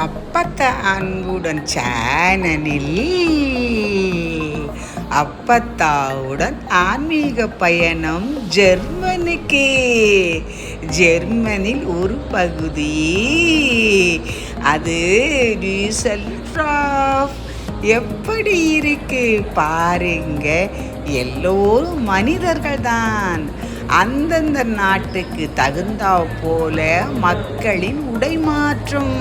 அப்பத்த அன்புடன் சேனலில். அப்பத்தாவுடன் ஆன்மீக பயணம் ஜெர்மனுக்கு. ஜெர்மனில் ஒரு பகுதி. அது டியூசல்ட்ராஃப். எப்படி இருக்கு? பாருங்க. எல்லோரும் மனிதர்கள் தான் அந்தந்த நாட்டுக்கு தகுந்தா போல மக்களின் உடைமாற்றம்.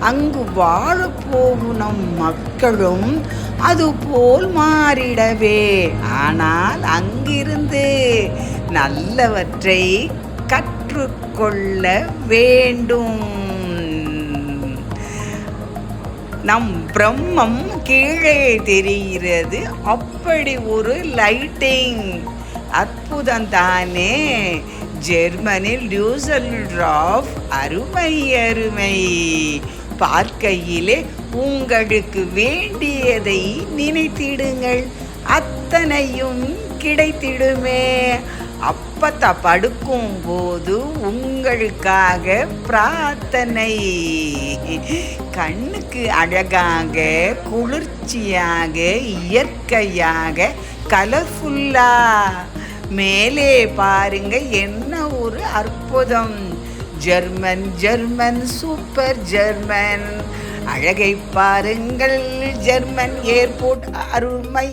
அங்கு வாழப்போகும் நம் மக்களும் அதுபோல் மாறிடவே. ஆனால் அங்கிருந்து நல்லவற்றை கற்றுக்கொள்ள வேண்டும். நம் பிரம்மம் கீழே தெரிகிறது. அப்படி ஒரு லைட்டிங் அற்புதம் தானே ஜெர்மனில் டியூசல்ட்ராஃப் அருமை அருமை பார்க்கையிலே உங்களுக்கு வேண்டியதை நினைத்திடுங்கள். அத்தனையும் கிடைத்திடுமே. அப்பத்தா படுக்கும் போது உங்களுக்காக பிரார்த்தனை. கண்ணுக்கு அழகாக குளிர்ச்சியாக இயற்கையாக கலர்ஃபுல்லா மேலே பாருங்க என்ன ஒரு அற்புதம். German German super German. அழகை பாருங்கள் ஜெர்மன் ஏர்போர்ட் அருமை